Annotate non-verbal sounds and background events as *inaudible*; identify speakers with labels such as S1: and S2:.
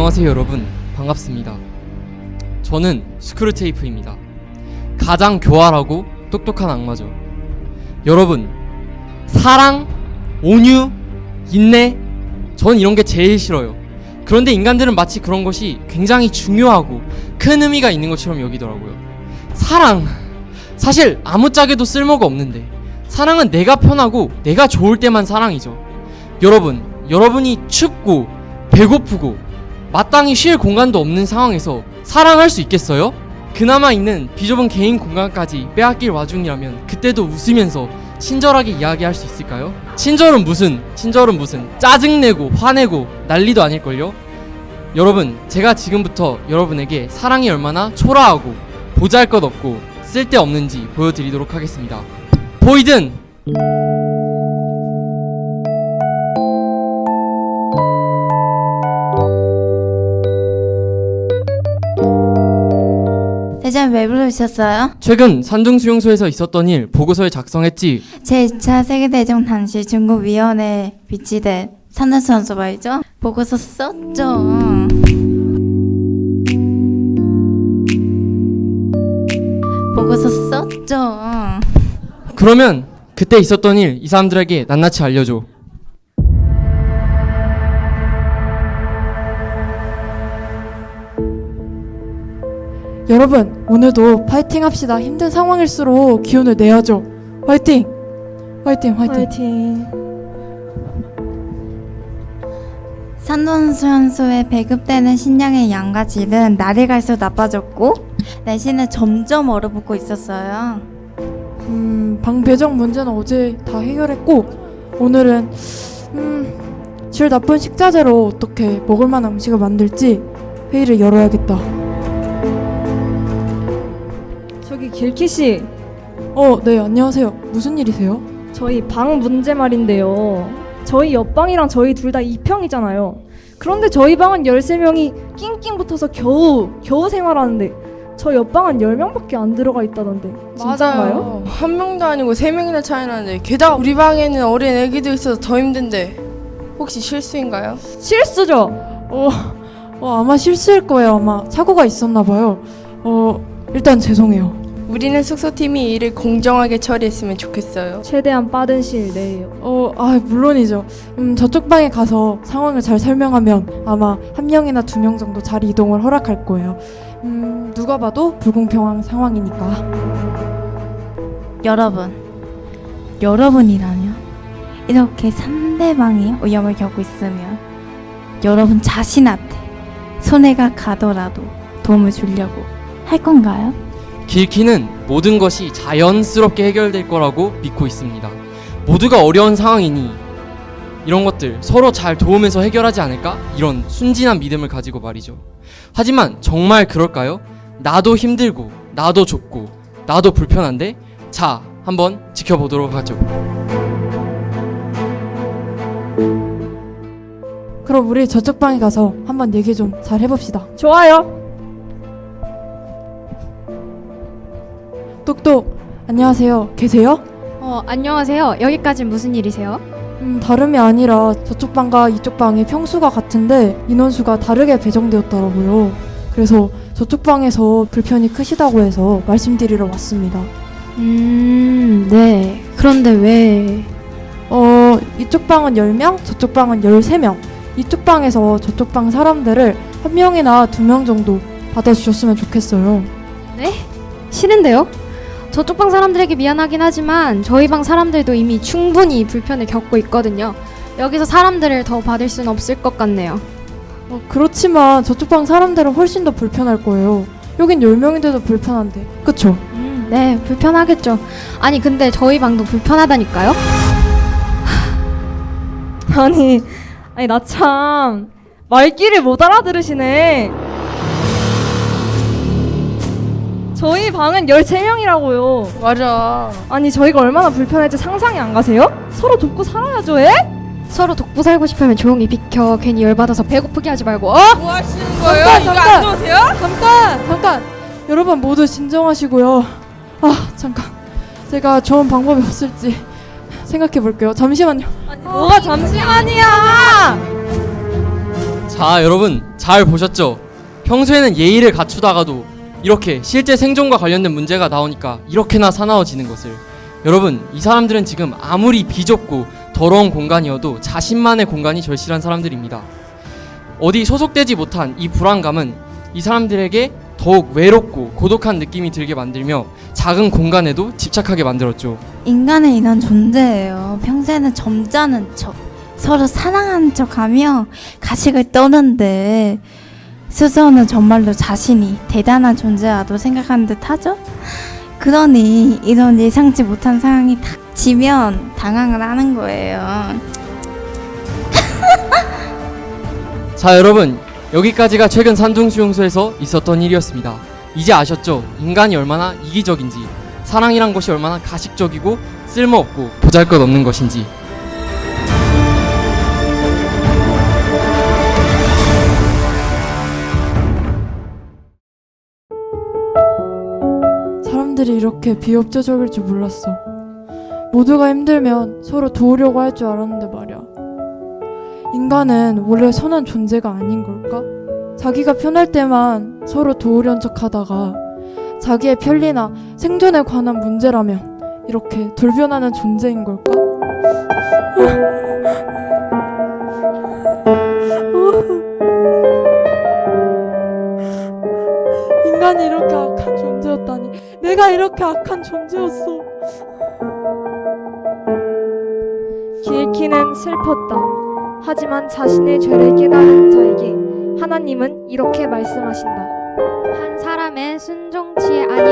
S1: 안녕하세요 여러분. 반갑습니다. 저는 스크루테이프입니다. 가장 교활하고 똑똑한 악마죠. 여러분 사랑, 온유, 인내 전 이런 게 제일 싫어요. 그런데 인간들은 마치 그런 것이 굉장히 중요하고 큰 의미가 있는 것처럼 여기더라고요. 사랑. 사실 아무짝에도 쓸모가 없는데 사랑은 내가 편하고 내가 좋을 때만 사랑이죠. 여러분 여러분이 춥고 배고프고 마땅히 쉴 공간도 없는 상황에서 사랑할 수 있겠어요? 그나마 있는 비좁은 개인 공간까지 빼앗길 와중이라면 그때도 웃으면서 친절하게 이야기할 수 있을까요? 친절은 무슨 친절은 무슨 짜증내고 화내고 난리도 아닐걸요? 여러분 제가 지금부터 여러분에게 사랑이 얼마나 초라하고 보잘 것 없고 쓸데없는지 보여드리도록 하겠습니다 보이든
S2: 대장 왜 부르셨어요?
S1: 최근 산중 수용소에서 있었던 일 보고서에 작성했지
S2: 제2차 세계대전 당시 중국 위원회에 비치된 산전수원소 말이죠? 보고서 썼죠. 보고서 썼죠.
S1: 그러면 그때 있었던 일 이 사람들에게 낱낱이 알려줘
S3: 여러분, 오늘도 파이팅 합시다. 힘든 상황일수록 기운을 내야죠. 화이팅! 화이팅, 화이팅.
S4: 화이팅.
S2: 산전수원소에 배급되는 식량의 양과 질은 날이 갈수록 나빠졌고 내신은 점점 얼어붙고 있었어요.
S3: 음, 방 배정 문제는 어제 다 해결했고 오늘은 음, 질 나쁜 식자재로 어떻게 먹을 만한 음식을 만들지 회의를 열어야겠다.
S4: 길키 씨,
S3: 어, 네, 안녕하세요. 무슨 일이세요?
S4: 저희 방 문제 말인데요. 저희 옆방이랑 저희 둘 다 2평이잖아요. 그런데 저희 방은 13명이 낑낑 붙어서 겨우 겨우 생활하는데 저 옆방은 10명밖에 안 들어가 있다던데. 진짜인가요?
S5: 맞아요. 한 명도 아니고 세 명이나 차이 나는데 게다가 우리 방에는 어린 애기도 있어서 더 힘든데 혹시 실수인가요?
S4: 실수죠.
S3: 어, 어, 아마 실수일 거예요. 아마 사고가 있었나 봐요. 어, 일단 죄송해요.
S5: 우리는 숙소팀이 이 일을 공정하게 처리했으면 좋겠어요.
S4: 최대한 빠른 시일 내에요.
S3: 어, 아, 물론이죠. 음, 저쪽 방에 가서 상황을 잘 설명하면 아마 한 명이나 두 명 정도 자리 이동을 허락할 거예요. 음, 누가 봐도 불공평한 상황이니까.
S2: 여러분, 여러분이라면 이렇게 상대방이 위험을 겪고 있으면 여러분 자신한테 손해가 가더라도 도움을 주려고 할 건가요?
S1: 길키는 모든 것이 자연스럽게 해결될 거라고 믿고 있습니다. 모두가 어려운 상황이니 이런 것들 서로 잘 도우면서 해결하지 않을까? 이런 순진한 믿음을 가지고 말이죠. 하지만 정말 그럴까요? 나도 힘들고, 나도 좁고, 나도 불편한데? 자, 한번 지켜보도록 하죠.
S3: 그럼 우리 저쪽 방에 가서 한번 얘기 좀 잘 해봅시다.
S4: 좋아요.
S3: 똑똑, 안녕하세요. 계세요?
S6: 어, 안녕하세요. 여기까지 무슨 일이세요?
S3: 음, 다름이 아니라 저쪽 방과 이쪽 방의 평수가 같은데 인원수가 다르게 배정되었더라고요. 그래서 저쪽 방에서 불편이 크시다고 해서 말씀드리러 왔습니다.
S6: 음, 네. 그런데 왜?
S3: 어, 이쪽 방은 10명, 저쪽 방은 13명. 이쪽 방에서 저쪽 방 사람들을 한 명이나 두 명 정도 받아주셨으면 좋겠어요.
S6: 싫은데요? 저쪽 방 사람들에게 미안하긴 하지만 저희 방 사람들도 이미 충분히 불편을 겪고 있거든요. 여기서 사람들을 더 받을 수는 없을 것 같네요.
S3: 어, 그렇지만 저쪽 방 사람들은 훨씬 더 불편할 거예요. 여긴 10명인데도 불편한데. 그쵸?
S6: 음, 네, 불편하겠죠. 아니, 근데 저희 방도 불편하다니까요?
S4: 아니, 아니 나 참 말귀를 못 알아들으시네. 저희 방은 13명이라고요.
S5: 맞아.
S4: 아니 저희가 얼마나 불편할지 상상이 안 가세요? 서로 돕고 살아야죠, 에?
S6: 서로 돕고 살고 싶으면 조용히 비켜. 괜히 열받아서 배고프게 하지 말고, 어?
S5: 뭐 하시는 거예요?
S3: 잠깐,
S5: 이거
S3: 잠깐.
S5: 안 좋으세요?
S3: 잠깐! 잠깐! 여러분 모두 진정하시고요. 아, 잠깐. 제가 좋은 방법이 없을지 생각해 볼게요. 잠시만요.
S4: 뭐가 잠시만이야!
S1: 자, 여러분 잘 보셨죠? 평소에는 예의를 갖추다가도 이렇게 실제 생존과 관련된 문제가 나오니까 이렇게나 사나워지는 것을. 여러분, 이 사람들은 지금 아무리 비좁고 더러운 공간이어도 자신만의 공간이 절실한 사람들입니다. 어디 소속되지 못한 이 불안감은 이 사람들에게 더욱 외롭고 고독한 느낌이 들게 만들며 작은 공간에도 집착하게 만들었죠.
S2: 인간은 이런 존재예요. 평소에는 점잖은 척, 서로 사랑하는 척하며 가식을 떠는데 스스로는 정말로 자신이 대단한 존재라도 생각하는 듯 하죠. 그러니 이런 예상치 못한 상황이 닥치면 당황을 하는 거예요. *laughs*
S1: 자 여러분 여기까지가 최근 산둥수용소에서 있었던 일이었습니다 이제 아셨죠? 인간이 얼마나 이기적인지 사랑이란 것이 얼마나 가식적이고 쓸모없고 보잘것없는 것인지
S3: 사람들이 이렇게 비협조적일 줄 몰랐어. 모두가 힘들면 서로 도우려고 할 줄 알았는데 말이야. 인간은 원래 선한 존재가 아닌 걸까? 자기가 편할 때만 서로 도우려는 척 하다가 자기의 편리나 생존에 관한 문제라면 이렇게 돌변하는 존재인 걸까? *laughs* 인간이 이렇게. 내가 이렇게 악한 존재였어.
S4: 길키는 슬펐다. 하지만 자신의 죄를 깨달은 자에게 하나님은 이렇게 말씀하신다.
S6: 한 사람의 순종치 아니